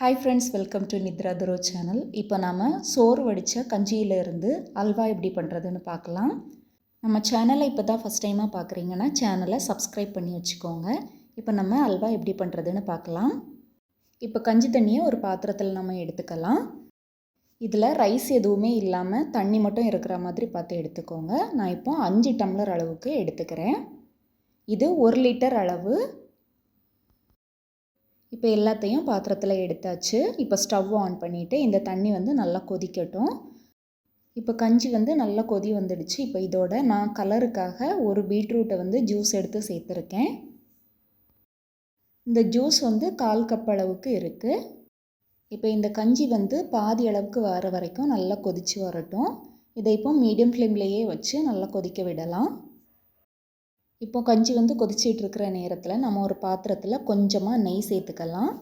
Hi friends welcome to Nithra துரோ channel இப்போ நாம் சோறு வடித்த கஞ்சியிலிருந்து அல்வா எப்படி பண்ணுறதுன்னு பார்க்கலாம். நம்ம சேனலை இப்போ தான் ஃபஸ்ட் டைமாக பார்க்குறீங்கன்னா சேனலை சப்ஸ்கிரைப் பண்ணி வச்சுக்கோங்க. இப்போ நம்ம அல்வா எப்படி பண்ணுறதுன்னு பார்க்கலாம். இப்போ கஞ்சி தண்ணியை ஒரு பாத்திரத்தில் நம்ம எடுத்துக்கலாம். இதில் ரைஸ் எதுவுமே இல்லாமல் தண்ணி மட்டும் இருக்கிற மாதிரி பார்த்து எடுத்துக்கோங்க. நான் இப்போ அஞ்சு டம்ளர் அளவுக்கு எடுத்துக்கிறேன். இது ஒரு லிட்டர் அளவு இப்போ எல்லாத்தையும் பாத்திரத்தில் எடுத்தாச்சு. இப்போ ஸ்டவ் ஆன் பண்ணிவிட்டு இந்த தண்ணி வந்து நல்லா கொதிக்கட்டும். இப்போ கஞ்சி வந்து நல்லா கொதி வந்துடுச்சு. இப்போ இதோட நான் கலருக்காக ஒரு பீட்ரூட்டை வந்து ஜூஸ் எடுத்து சேர்த்துருக்கேன். இந்த ஜூஸ் வந்து கால் கப் அளவுக்கு இருக்குது இப்போ இந்த கஞ்சி வந்து பாதி அளவுக்கு வர வரைக்கும் நல்லா கொதித்து வரட்டும். இதை இப்போ மீடியம் ஃப்ளேம்லேயே வச்சு நல்லா கொதிக்க விடலாம். இப்போ கஞ்சி வந்து கொதிச்சிட்டு இருக்கிற நேரத்தில் நம்ம ஒரு பாத்திரத்தில் கொஞ்சமாக நெய் சேர்த்துக்கலாம்.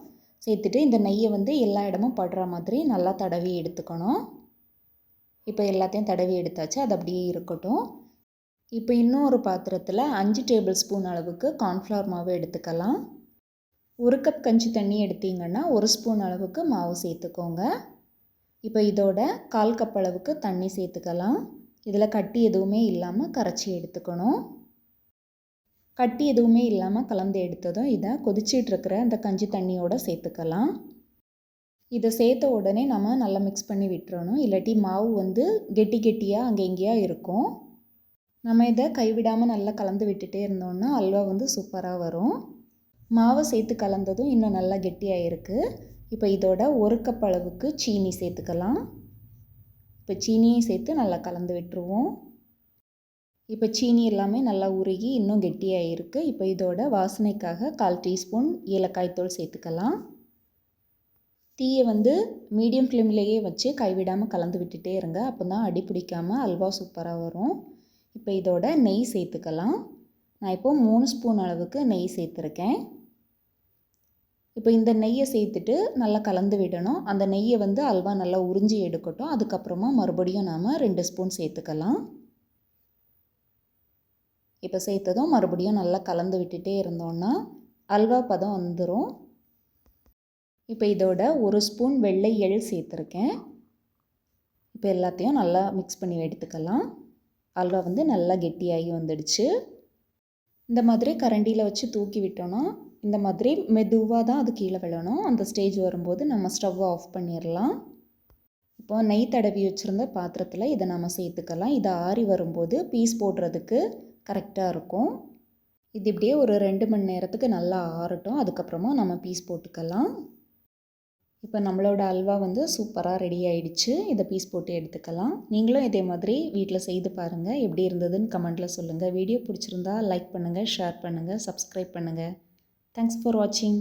சேர்த்துட்டு இந்த நெய்யை வந்து எல்லா இடமும் படுற மாதிரி நல்லா தடவி எடுத்துக்கணும். இப்போ எல்லாத்தையும் தடவி எடுத்தாச்சு அது அப்படியே இருக்கட்டும். இப்போ இன்னும் ஒரு பாத்திரத்தில் அஞ்சு டேபிள் ஸ்பூன் அளவுக்கு கார்ன்ஃப்ளவர் மாவு எடுத்துக்கலாம். ஒரு கப் கஞ்சி தண்ணி எடுத்தீங்கன்னா ஒரு ஸ்பூன் அளவுக்கு மாவு சேர்த்துக்கோங்க. இப்போ இதோட கால் கப் அளவுக்கு தண்ணி சேர்த்துக்கலாம். இதில் கட்டி எதுவுமே இல்லாமல் கரைச்சி எடுத்துக்கணும். கட்டி எதுவுமே இல்லாமல் கலந்து எடுத்ததும் இதை கொதிச்சிட்ருக்கிற அந்த கஞ்சி தண்ணியோடு சேர்த்துக்கலாம். இதை சேர்த்த உடனே நம்ம நல்லா மிக்ஸ் பண்ணி விட்டுறணும். இல்லாட்டி மாவு வந்து கெட்டி கெட்டியாக அங்கே எங்கேயா இருக்கும். நம்ம இதை கைவிடாமல் நல்லா கலந்து விட்டுட்டே இருந்தோம்னா அல்வா வந்து சூப்பராக வரும். மாவை சேர்த்து கலந்ததும் இன்னும் நல்லா கெட்டியாக இருக்குது இப்போ இதோட ஒரு கப் அளவுக்கு சீனி சேர்த்துக்கலாம். இப்போ சீனியும் சேர்த்து நல்லா கலந்து விட்டுருவோம். இப்போ சீனி எல்லாமே நல்லா உருகி இன்னும் கெட்டியாக இருக்குது இப்போ இதோட வாசனைக்காக கால் டீஸ்பூன் ஏலக்காய் தூள் சேர்த்துக்கலாம். தீயை வந்து மீடியம் ஃப்ளேம்லேயே வச்சு கைவிடாமல் கலந்து விட்டுட்டே இருங்க. அப்போ தான் அடி பிடிக்காமல் அல்வா சூப்பராக வரும். இப்போ இதோட நெய் சேர்த்துக்கலாம். நான் இப்போது மூணு ஸ்பூன் அளவுக்கு நெய் சேர்த்துருக்கேன். இப்போ இந்த நெய்யை சேர்த்துட்டு நல்லா கலந்து விடணும். அந்த நெய்யை வந்து அல்வா நல்லா உறிஞ்சி எடுக்கட்டும். அதுக்கப்புறமா மறுபடியும் நாம் ரெண்டு ஸ்பூன் சேர்த்துக்கலாம். இப்போ சேர்த்ததும் மறுபடியும் நல்லா கலந்து விட்டுட்டே இருந்தோன்னா அல்வா பதம் வந்துடும் இப்போ இதோட ஒரு ஸ்பூன் வெள்ளை எள் சேர்த்துருக்கேன். இப்போ எல்லாத்தையும் நல்லா மிக்ஸ் பண்ணி எடுத்துக்கலாம். அல்வா வந்து நல்லா கெட்டியாகி வந்துடுச்சு. இந்த மாதிரி கரண்டியில் வச்சு தூக்கி விட்டோன்னா இந்த மாதிரி மெதுவாக தான் அது கீழே விழணும். அந்த ஸ்டேஜ் வரும்போது நம்ம ஸ்டவ்வை ஆஃப் பண்ணிடலாம் இப்போ நெய் தடவி வச்சுருந்த பாத்திரத்தில் இதை நம்ம சேர்த்துக்கலாம். இதை ஆறி வரும்போது பீஸ் போடுறதுக்கு கரெக்டாக இருக்கும். இது இப்படியே ஒரு ரெண்டு மணி நேரத்துக்கு நல்லா ஆறட்டும். அதுக்கப்புறமா நம்ம பீஸ் போட்டுக்கலாம். இப்போ நம்மளோட அல்வா வந்து சூப்பராக ரெடி ஆகிடுச்சு இதை பீஸ் போட்டு எடுத்துக்கலாம். நீங்களும் இதே மாதிரி வீட்டில் செய்து பாருங்கள் எப்படி இருந்ததுன்னு கமெண்ட்டில் சொல்லுங்கள் வீடியோ பிடிச்சிருந்தா லைக் பண்ணுங்கள் ஷேர் பண்ணுங்கள் சப்ஸ்கிரைப் பண்ணுங்கள் தேங்க்ஸ் ஃபார் வாட்சிங்